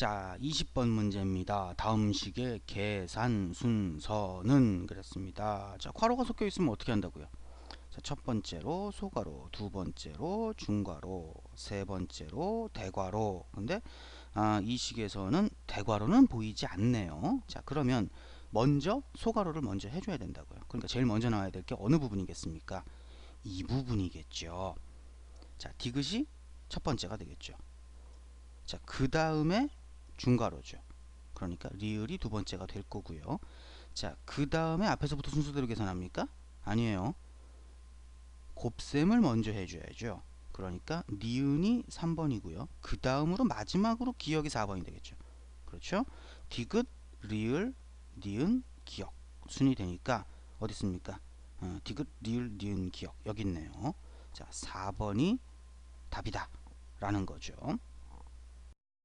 자, 20번 문제입니다. 다음 식의 계산 순서는 그랬습니다. 자, 괄호가 섞여 있으면 어떻게 한다고요? 자, 첫 번째로 소괄호, 두 번째로 중괄호, 세 번째로 대괄호. 근데 아, 이 식에서는 대괄호는 보이지 않네요. 자, 그러면 먼저 소괄호를 먼저 해줘야 된다고요. 그러니까 제일 먼저 나와야 될 게 어느 부분이겠습니까? 이 부분이겠죠. 자, 디귿이 첫 번째가 되겠죠. 자, 그 다음에 중괄호죠. 그러니까 리을이 두 번째가 될 거고요. 자, 그 다음에 앞에서부터 순서대로 계산합니까? 아니에요. 곱셈을 먼저 해줘야죠. 그러니까 니은이 3번이고요. 그 다음으로 마지막으로 기억이 4번이 되겠죠. 그렇죠? 디귿, 리을, 니은, 기억 순이 되니까 어디 있습니까? 어, 디귿, 리을, 니은, 기억 여기 있네요. 자, 4번이 답이다 라는 거죠.